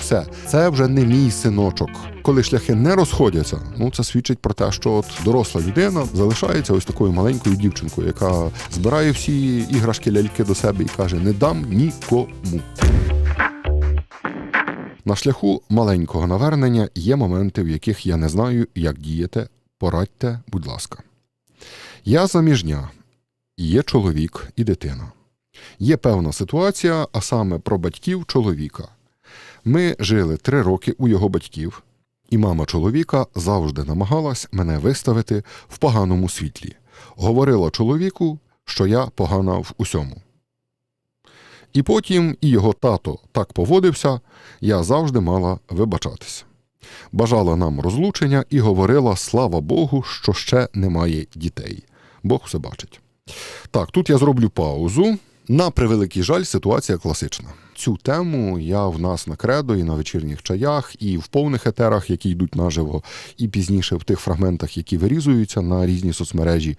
Все, це вже не мій синочок. Коли шляхи не розходяться, ну це свідчить про те, що от доросла людина залишається ось такою маленькою дівчинкою, яка збирає всі іграшки ляльки до себе і каже: не дам нікому. На шляху маленького навернення є моменти, в яких я не знаю, як діяти. Порадьте, будь ласка. Я заміжня, є чоловік і дитина. Є певна ситуація, а саме про батьків чоловіка. Ми жили три роки у його батьків, і мама чоловіка завжди намагалась мене виставити в поганому світлі. Говорила чоловіку, що я погана в усьому. І потім і його тато так поводився, я завжди мала вибачатися. Бажала нам розлучення і говорила: слава Богу, що ще немає дітей. Бог все бачить. Так, тут я зроблю паузу. На превеликий жаль, ситуація класична. Цю тему я в нас на кредо і на вечірніх чаях, і в повних етерах, які йдуть наживо, і пізніше в тих фрагментах, які вирізуються на різні соцмережі,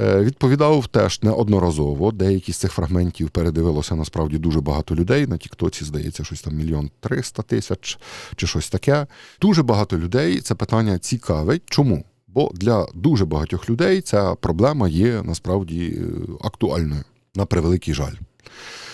е, відповідав теж неодноразово. Деякі з цих фрагментів передивилося насправді дуже багато людей. На Тіктоці, здається, щось там мільйон триста тисяч чи щось таке. Дуже багато людей це питання цікавить. Чому? Бо для дуже багатьох людей ця проблема є насправді е, актуальною на превеликий жаль.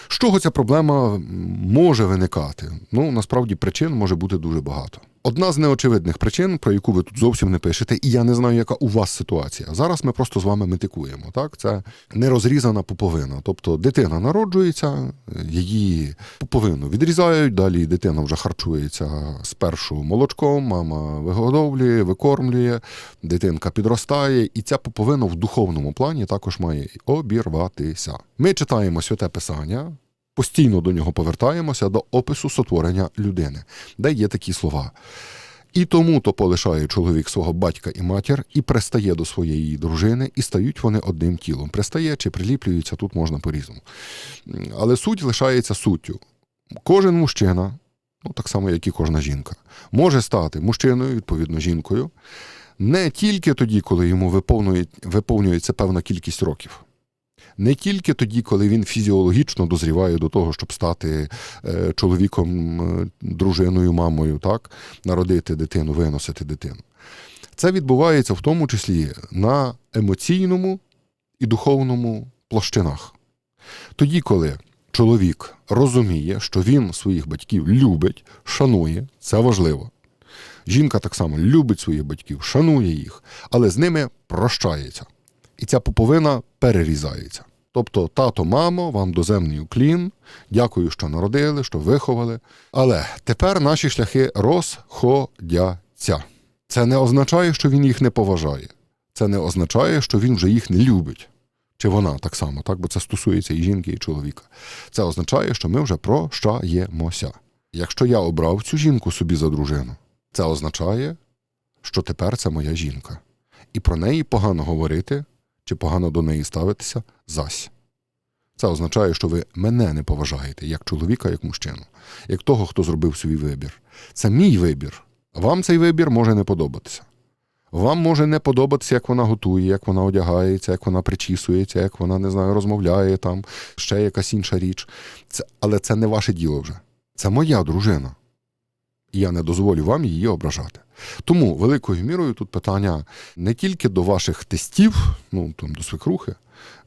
З чого ця проблема може виникати? Ну, насправді причин може бути дуже багато. Одна з неочевидних причин, про яку ви тут зовсім не пишете, і я не знаю, яка у вас ситуація. Зараз ми просто з вами метикуємо. Так, це нерозрізана пуповина. Тобто дитина народжується, її пуповину відрізають, далі дитина вже харчується спершу молочком, мама вигодовлює, викормлює, дитинка підростає, і ця пуповина в духовному плані також має обірватися. Ми читаємо святе писання. Постійно до нього повертаємося до опису сотворення людини, де є такі слова. І тому то полишає чоловік свого батька і матір і пристає до своєї дружини, і стають вони одним тілом. Пристає чи приліплюється, тут можна по-різному. Але суть лишається суттю. Кожен мужчина, ну так само, як і кожна жінка, може стати мужчиною, відповідно, жінкою, не тільки тоді, коли йому виповнює, виповнюється певна кількість років не тільки тоді, коли він фізіологічно дозріває до того, щоб стати е, чоловіком, е, дружиною, мамою, так, народити дитину, виносити дитину. Це відбувається в тому числі на емоційному і духовному площинах. Тоді, коли чоловік розуміє, що він своїх батьків любить, шанує, це важливо. Жінка так само любить своїх батьків, шанує їх, але з ними прощається і ця поповина перерізається. Тобто, тато, мамо, вам доземний уклін, дякую, що народили, що виховали. Але тепер наші шляхи розходяться. Це не означає, що він їх не поважає. Це не означає, що він вже їх не любить. Чи вона так само, так? бо це стосується і жінки, і чоловіка. Це означає, що ми вже прощаємося. Якщо я обрав цю жінку собі за дружину, це означає, що тепер це моя жінка. І про неї погано говорити чи погано до неї ставитися зась. Це означає, що ви мене не поважаєте як чоловіка, як мужчину, як того, хто зробив свій вибір. Це мій вибір. Вам цей вибір може не подобатися. Вам може не подобатися, як вона готує, як вона одягається, як вона причісується, як вона не знаю, розмовляє там, ще якась інша річ. Це, Але це не ваше діло вже. Це моя дружина. І я не дозволю вам її ображати. Тому великою мірою тут питання не тільки до ваших тестів, ну там до свекрухи,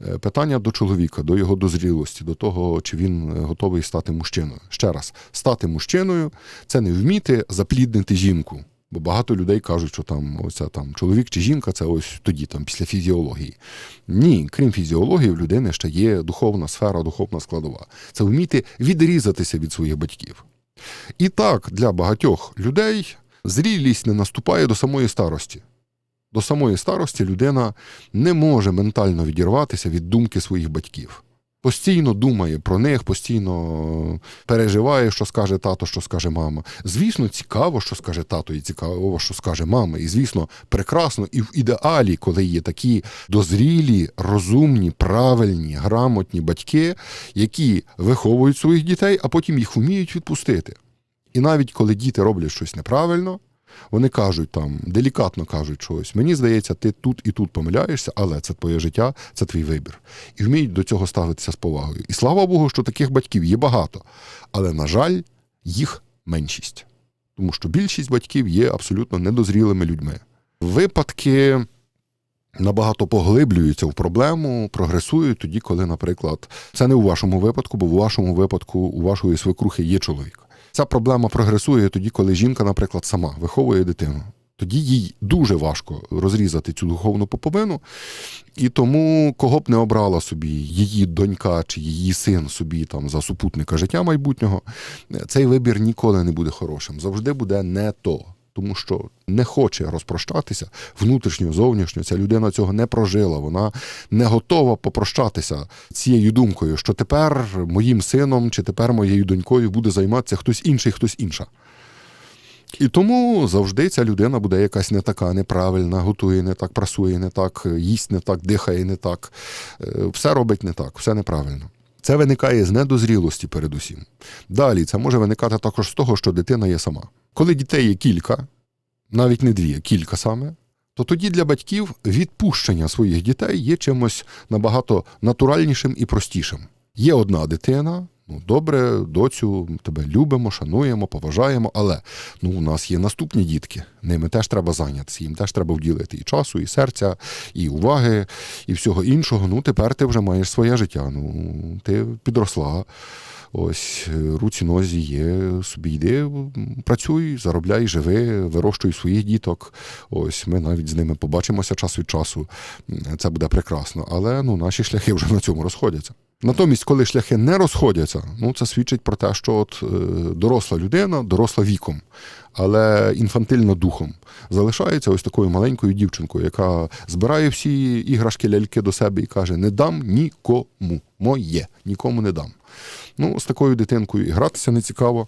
е, питання до чоловіка, до його дозрілості, до того, чи він е, готовий стати мужчиною. Ще раз, стати мужчиною це не вміти запліднити жінку. Бо багато людей кажуть, що там ось там чоловік чи жінка це ось тоді, там після фізіології. Ні, крім фізіології, в людини ще є духовна сфера, духовна складова. Це вміти відрізатися від своїх батьків. І так, для багатьох людей зрілість не наступає до самої старості. До самої старості людина не може ментально відірватися від думки своїх батьків. Постійно думає про них, постійно переживає, що скаже тато, що скаже мама. Звісно, цікаво, що скаже тато, і цікаво, що скаже мама. І, звісно, прекрасно і в ідеалі, коли є такі дозрілі, розумні, правильні, грамотні батьки, які виховують своїх дітей, а потім їх вміють відпустити. І навіть коли діти роблять щось неправильно, вони кажуть там, делікатно кажуть щось. Мені здається, ти тут і тут помиляєшся, але це твоє життя, це твій вибір. І вміють до цього ставитися з повагою. І слава Богу, що таких батьків є багато. Але, на жаль, їх меншість. Тому що більшість батьків є абсолютно недозрілими людьми. Випадки набагато поглиблюються в проблему, прогресують тоді, коли, наприклад, це не у вашому випадку, бо в вашому випадку у вашої свекрухи є чоловік. Ця проблема прогресує тоді, коли жінка, наприклад, сама виховує дитину. Тоді їй дуже важко розрізати цю духовну поповину, і тому, кого б не обрала собі її донька чи її син собі там за супутника життя майбутнього, цей вибір ніколи не буде хорошим. Завжди буде не то. Тому що не хоче розпрощатися внутрішньо, зовнішньо. Ця людина цього не прожила. Вона не готова попрощатися цією думкою, що тепер моїм сином чи тепер моєю донькою буде займатися хтось інший, хтось інша. І тому завжди ця людина буде якась не така, неправильна, готує не так, прасує не так, їсть не так, дихає не так, е, все робить не так, все неправильно. Це виникає з недозрілості передусім. Далі це може виникати також з того, що дитина є сама. Коли дітей є кілька, навіть не дві, а кілька саме, то тоді для батьків відпущення своїх дітей є чимось набагато натуральнішим і простішим. Є одна дитина, ну добре, доцю, тебе любимо, шануємо, поважаємо, але ну, у нас є наступні дітки. Ними теж треба зайнятися, їм теж треба вділити і часу, і серця, і уваги, і всього іншого. Ну, тепер ти вже маєш своє життя. Ну, ти підросла. Ось руці нозі є, собі йди, працюй, заробляй, живи, вирощуй своїх діток. Ось ми навіть з ними побачимося час від часу. Це буде прекрасно. Але ну, наші шляхи вже на цьому розходяться. Натомість, коли шляхи не розходяться, ну це свідчить про те, що от е, доросла людина, доросла віком, але інфантильна духом, залишається ось такою маленькою дівчинкою, яка збирає всі іграшки ляльки до себе і каже: Не дам нікому, моє, нікому не дам. Ну, з такою дитинкою і гратися не цікаво,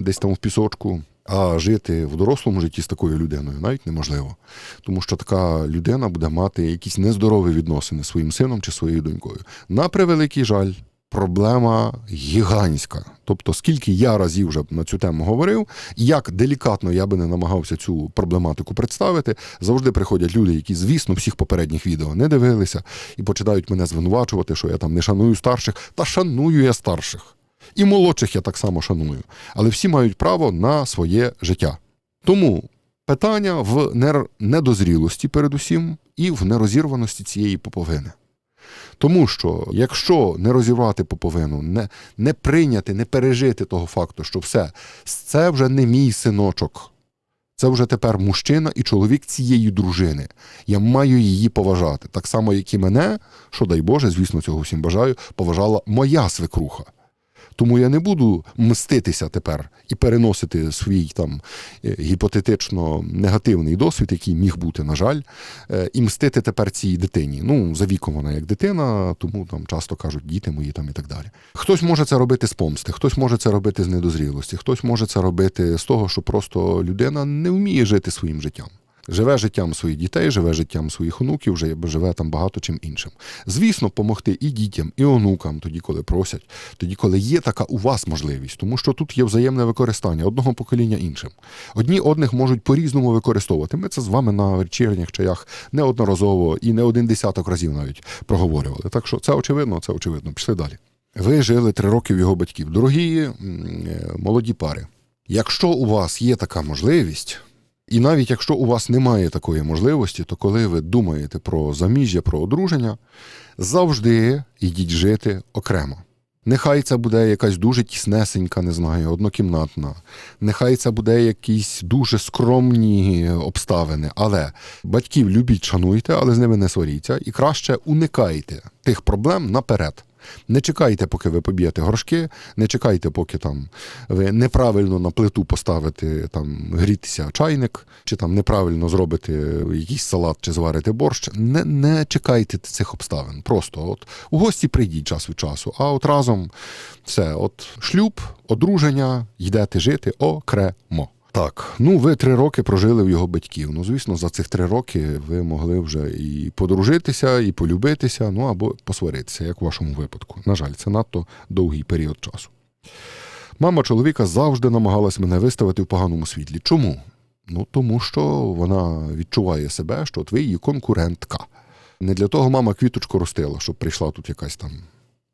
десь там в пісочку. А жити в дорослому житті з такою людиною навіть неможливо. Тому що така людина буде мати якісь нездорові відносини з своїм сином чи своєю донькою. На превеликий жаль, проблема гігантська. Тобто, скільки я разів вже на цю тему говорив, як делікатно я би не намагався цю проблематику представити, завжди приходять люди, які, звісно, всіх попередніх відео не дивилися і починають мене звинувачувати, що я там не шаную старших, та шаную я старших. І молодших я так само шаную. Але всі мають право на своє життя. Тому питання в недозрілості, передусім, і в нерозірваності цієї поповини. Тому що, якщо не розірвати поповину, не не прийняти, не пережити того факту, що все, це вже не мій синочок, це вже тепер мужчина і чоловік цієї дружини. Я маю її поважати. Так само, як і мене, що дай Боже, звісно, цього всім бажаю, поважала моя свекруха. Тому я не буду мститися тепер і переносити свій там е, гіпотетично негативний досвід, який міг бути, на жаль, е, і мстити тепер цій дитині. Ну, за віком вона як дитина, тому там часто кажуть діти мої там і так далі. Хтось може це робити з помсти, хтось може це робити з недозрілості, хтось може це робити з того, що просто людина не вміє жити своїм життям живе життям своїх дітей, живе життям своїх онуків, живе там багато чим іншим. Звісно, допомогти і дітям, і онукам, тоді, коли просять, тоді, коли є така у вас можливість, тому що тут є взаємне використання одного покоління іншим. Одні одних можуть по-різному використовувати. Ми це з вами на вечірніх чаях неодноразово і не один десяток разів навіть проговорювали. Так що це очевидно, це очевидно. Пішли далі. Ви жили три роки в його батьків. Дорогі е, молоді пари. Якщо у вас є така можливість, і навіть якщо у вас немає такої можливості, то коли ви думаєте про заміжжя, про одруження, завжди йдіть жити окремо. Нехай це буде якась дуже тіснесенька, не знаю, однокімнатна, нехай це буде якісь дуже скромні обставини. Але батьків любіть, шануйте, але з ними не сваріться, і краще уникайте тих проблем наперед. Не чекайте, поки ви поб'єте горшки, не чекайте, поки там ви неправильно на плиту поставите там грітися чайник, чи там неправильно зробите якийсь салат чи зварите борщ. Не не чекайте цих обставин. Просто от у гості прийдіть час від часу, а от разом все, от шлюб, одруження, йдете жити окремо. Так, ну ви три роки прожили в його батьків. Ну, звісно, за цих три роки ви могли вже і подружитися, і полюбитися, ну або посваритися, як в вашому випадку. На жаль, це надто довгий період часу. Мама чоловіка завжди намагалась мене виставити в поганому світлі. Чому? Ну тому що вона відчуває себе, що ви її конкурентка. Не для того мама квіточку ростила, щоб прийшла тут якась там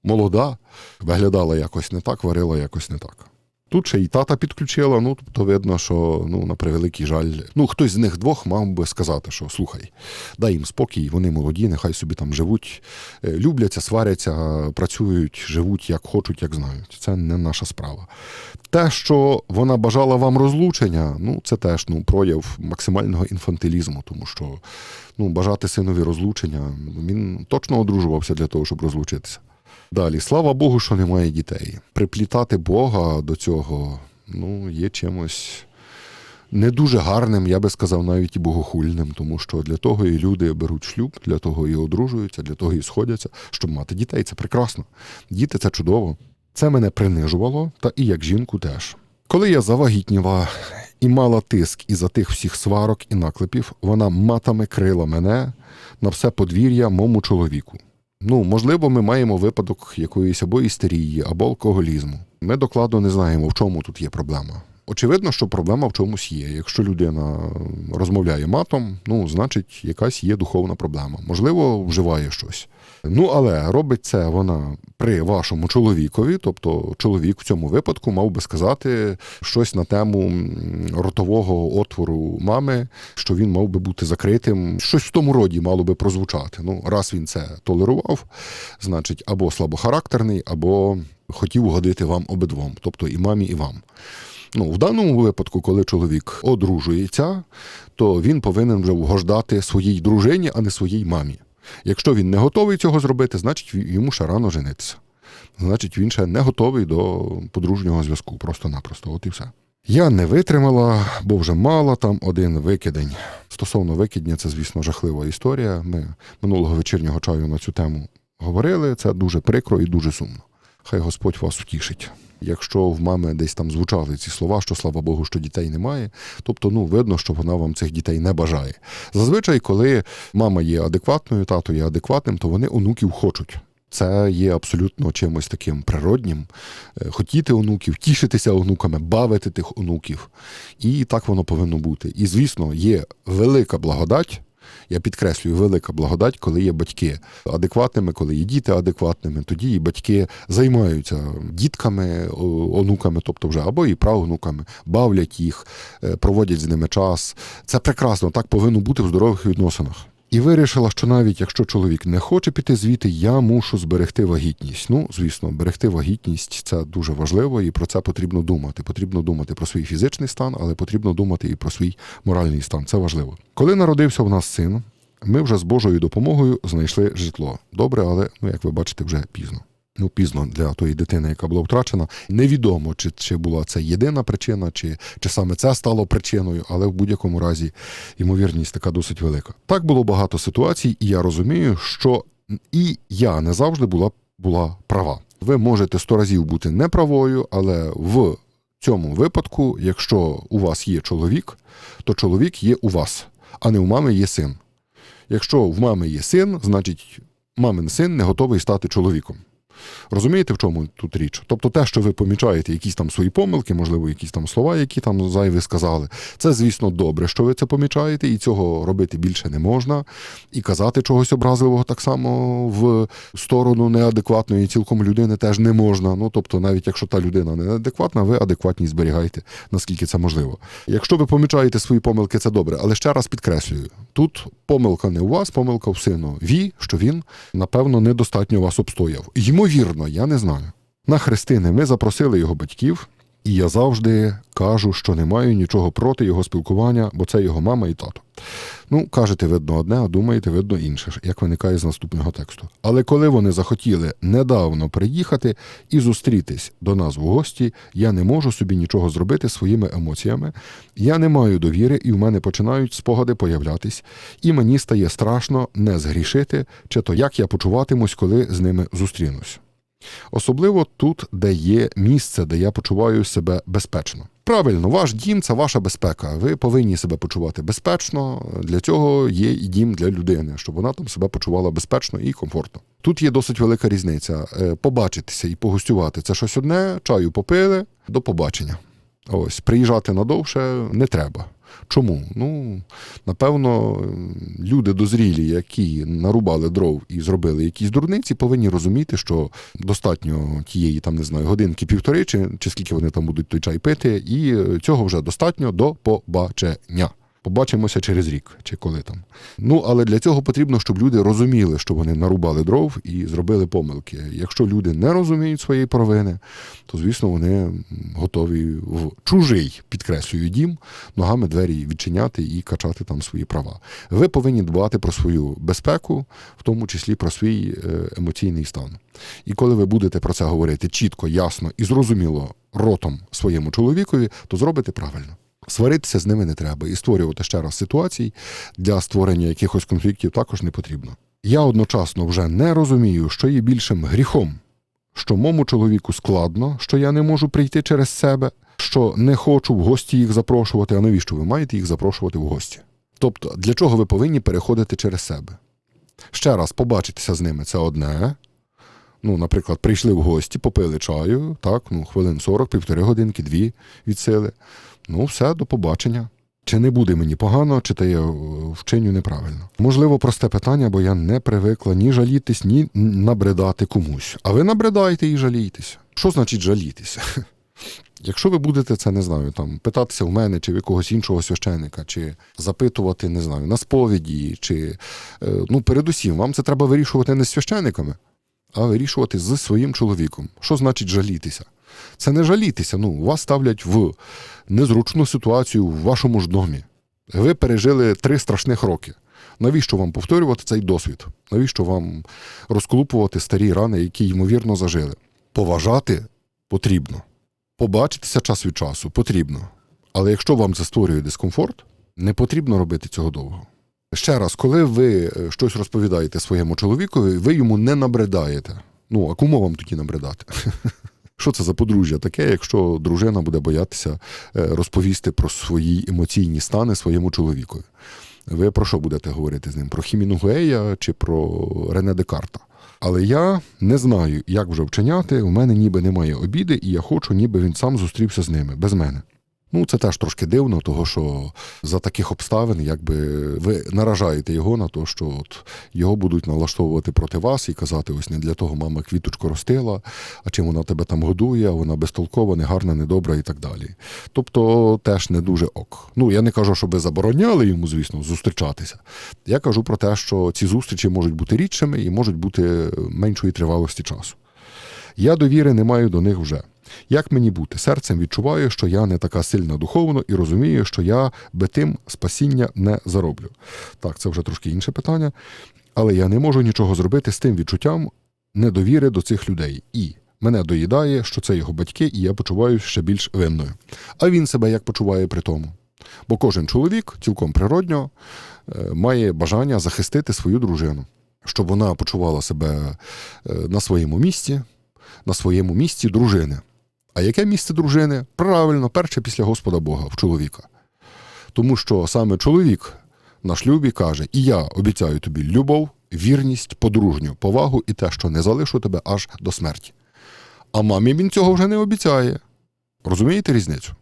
молода, виглядала якось не так, варила якось не так. Тут ще і тата підключила. Ну тобто видно, що ну на превеликий жаль, ну хтось з них двох мав би сказати, що слухай, дай їм спокій, вони молоді, нехай собі там живуть, е, любляться, сваряться, працюють, живуть як хочуть, як знають. Це не наша справа. Те, що вона бажала вам розлучення, ну це теж ну прояв максимального інфантилізму, тому що ну бажати синові розлучення, він точно одружувався для того, щоб розлучитися. Далі, слава Богу, що немає дітей. Приплітати Бога до цього ну, є чимось не дуже гарним, я би сказав, навіть і богохульним, тому що для того і люди беруть шлюб, для того і одружуються, для того і сходяться, щоб мати дітей. Це прекрасно. Діти це чудово. Це мене принижувало, та і як жінку теж. Коли я завагітніла і мала тиск із-за тих всіх сварок і наклепів, вона матами крила мене на все подвір'я мому чоловіку. Ну, можливо, ми маємо випадок якоїсь або істерії, або алкоголізму. Ми докладно не знаємо, в чому тут є проблема. Очевидно, що проблема в чомусь є. Якщо людина розмовляє матом, ну, значить, якась є духовна проблема. Можливо, вживає щось. Ну, але робить це вона при вашому чоловікові, тобто чоловік в цьому випадку мав би сказати щось на тему ротового отвору мами, що він мав би бути закритим. Щось в тому роді мало би прозвучати. Ну, раз він це толерував, значить, або слабохарактерний, або хотів угодити вам обидвом, тобто і мамі, і вам. Ну, в даному випадку, коли чоловік одружується, то він повинен вже угождати своїй дружині, а не своїй мамі. Якщо він не готовий цього зробити, значить йому ще рано женитися. Значить, він ще не готовий до подружнього зв'язку, просто-напросто. От і все. Я не витримала, бо вже мала там один викидень. Стосовно викидня, це, звісно, жахлива історія. Ми минулого вечірнього чаю на цю тему говорили. Це дуже прикро і дуже сумно. Хай Господь вас втішить. Якщо в мами десь там звучали ці слова, що слава Богу, що дітей немає, тобто ну видно, що вона вам цих дітей не бажає. Зазвичай, коли мама є адекватною, тато є адекватним, то вони онуків хочуть. Це є абсолютно чимось таким природнім. Е, Хотіти онуків, тішитися онуками, бавити тих онуків. І так воно повинно бути. І, звісно, є велика благодать. Я підкреслюю, велика благодать, коли є батьки адекватними, коли є діти адекватними, тоді і батьки займаються дітками, онуками, тобто вже або і правонуками, бавлять їх, е, проводять з ними час. Це прекрасно, так повинно бути в здорових відносинах. І вирішила, що навіть якщо чоловік не хоче піти звідти, я мушу зберегти вагітність. Ну, звісно, берегти вагітність це дуже важливо, і про це потрібно думати. Потрібно думати про свій фізичний стан, але потрібно думати і про свій моральний стан. Це важливо. Коли народився в нас син, ми вже з Божою допомогою знайшли житло. Добре, але ну як ви бачите, вже пізно. Ну, пізно для тої дитини, яка була втрачена. Невідомо, чи, чи була це єдина причина, чи, чи саме це стало причиною, але в будь-якому разі ймовірність така досить велика. Так було багато ситуацій, і я розумію, що і я не завжди була, була права. Ви можете сто разів бути неправою, але в цьому випадку, якщо у вас є чоловік, то чоловік є у вас, а не у мами є син. Якщо в мами є син, значить мамин син не готовий стати чоловіком. Розумієте, в чому тут річ? Тобто те, що ви помічаєте якісь там свої помилки, можливо, якісь там слова, які там зайві сказали, це, звісно, добре, що ви це помічаєте, і цього робити більше не можна. І казати чогось образливого так само в сторону неадекватної цілком людини теж не можна. Ну, тобто, навіть якщо та людина неадекватна, ви адекватність зберігаєте, наскільки це можливо. Якщо ви помічаєте свої помилки, це добре, але ще раз підкреслюю: тут помилка не у вас, помилка в синові, що він, напевно, недостатньо вас обстояв. Ймовірно, я не знаю. На хрестини ми запросили його батьків, і я завжди кажу, що не маю нічого проти його спілкування, бо це його мама і тато. Ну, кажете, видно одне, а думаєте, видно інше, як виникає з наступного тексту. Але коли вони захотіли недавно приїхати і зустрітись до нас в гості, я не можу собі нічого зробити своїми емоціями. Я не маю довіри, і в мене починають спогади появлятись, і мені стає страшно не згрішити, чи то як я почуватимусь, коли з ними зустрінусь. Особливо тут, де є місце, де я почуваю себе безпечно. Правильно, ваш дім це ваша безпека. Ви повинні себе почувати безпечно. Для цього є і дім для людини, щоб вона там себе почувала безпечно і комфортно. Тут є досить велика різниця. Е, Побачитися і погостювати це щось одне, чаю попили, до побачення. Ось приїжджати надовше не треба. Чому? Ну, напевно, люди дозрілі, які нарубали дров і зробили якісь дурниці, повинні розуміти, що достатньо тієї, там не знаю, годинки півтори, чи, чи скільки вони там будуть той чай пити, і цього вже достатньо до побачення. Побачимося через рік чи коли там. Ну але для цього потрібно, щоб люди розуміли, що вони нарубали дров і зробили помилки. Якщо люди не розуміють своєї провини, то звісно вони готові в чужий підкреслюю дім ногами двері відчиняти і качати там свої права. Ви повинні дбати про свою безпеку, в тому числі про свій е, емоційний стан. І коли ви будете про це говорити чітко, ясно і зрозуміло ротом своєму чоловікові, то зробите правильно. Сваритися з ними не треба і створювати ще раз ситуацій для створення якихось конфліктів також не потрібно. Я одночасно вже не розумію, що є більшим гріхом, що мому чоловіку складно, що я не можу прийти через себе, що не хочу в гості їх запрошувати. А навіщо ви маєте їх запрошувати в гості? Тобто, для чого ви повинні переходити через себе? Ще раз побачитися з ними це одне. Ну, наприклад, прийшли в гості, попили чаю, так, ну, хвилин 40, півтори годинки, дві від сили. Ну, все, до побачення. Чи не буде мені погано, чи то я е, вчиню неправильно? Можливо, просте питання, бо я не привикла ні жалітись, ні набридати комусь. А ви набридайте і жалійтеся. Що значить жалітися? Якщо ви будете це, не знаю, там питатися в мене чи в якогось іншого священика, чи запитувати, не знаю, на сповіді, чи е, ну, передусім, вам це треба вирішувати не з священиками, а вирішувати з своїм чоловіком. Що значить жалітися? Це не жалітися. Ну, вас ставлять в незручну ситуацію в вашому ж домі. Ви пережили три страшних роки. Навіщо вам повторювати цей досвід? Навіщо вам розклупувати старі рани, які ймовірно зажили? Поважати потрібно. Побачитися час від часу потрібно. Але якщо вам це створює дискомфорт, не потрібно робити цього довго. Ще раз, коли ви е, щось розповідаєте своєму чоловікові, ви йому не набридаєте. Ну, а кому вам тоді набридати? Що це за подружжя таке, якщо дружина буде боятися е, розповісти про свої емоційні стани своєму чоловікові? Ви про що будете говорити з ним? Про Хімінгуея чи про Рене Декарта? Але я не знаю, як вже вчиняти. У мене ніби немає обіди, і я хочу, ніби він сам зустрівся з ними без мене. Ну, це теж трошки дивно, того що за таких обставин, якби ви наражаєте його на те, що от його будуть налаштовувати проти вас і казати: ось не для того мама квіточку ростила, а чим вона тебе там годує, вона безтолкова, негарна, недобра і так далі. Тобто теж не дуже ок. Ну я не кажу, щоб ви забороняли йому, звісно, зустрічатися. Я кажу про те, що ці зустрічі можуть бути рідшими і можуть бути меншої тривалості часу. Я довіри не маю до них вже. Як мені бути? Серцем відчуваю, що я не така сильна духовно і розумію, що я би тим спасіння не зароблю. Так, це вже трошки інше питання. Але я не можу нічого зробити з тим відчуттям недовіри до цих людей. І мене доїдає, що це його батьки, і я почуваюся ще більш винною. А він себе як почуває при тому? Бо кожен чоловік, цілком природньо, е, має бажання захистити свою дружину, щоб вона почувала себе е, на своєму місці, на своєму місці дружини. А яке місце дружини? Правильно, перше після Господа Бога в чоловіка. Тому що саме чоловік на шлюбі каже: І я обіцяю тобі любов, вірність, подружню, повагу і те, що не залишу тебе аж до смерті. А мамі він цього вже не обіцяє. Розумієте різницю?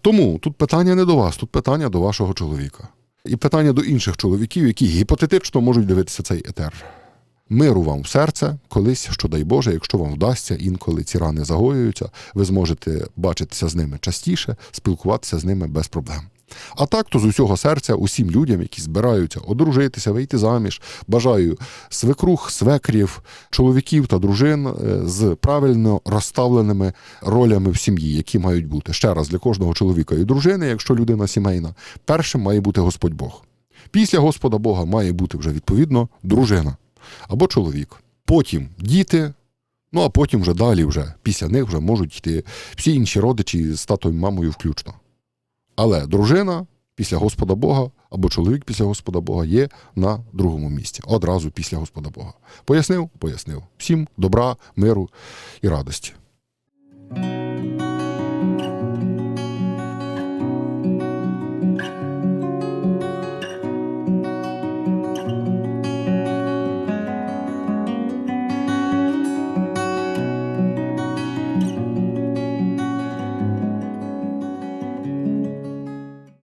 Тому тут питання не до вас, тут питання до вашого чоловіка. І питання до інших чоловіків, які гіпотетично можуть дивитися цей етер. Миру вам в серце, колись, що дай Боже, якщо вам вдасться, інколи ці рани загоюються, ви зможете бачитися з ними частіше, спілкуватися з ними без проблем. А так, то з усього серця усім людям, які збираються одружитися, вийти заміж, бажаю свекрух, свекрів, чоловіків та дружин е, з правильно розставленими ролями в сім'ї, які мають бути. Ще раз для кожного чоловіка і дружини, якщо людина сімейна, першим має бути Господь Бог. Після Господа Бога має бути вже відповідно дружина або чоловік. Потім діти, ну а потім вже далі, вже, після них вже можуть йти всі інші родичі з татою мамою включно. Але дружина після Господа Бога або чоловік після Господа Бога є на другому місці, одразу після Господа Бога. Пояснив? Пояснив. Всім добра, миру і радості.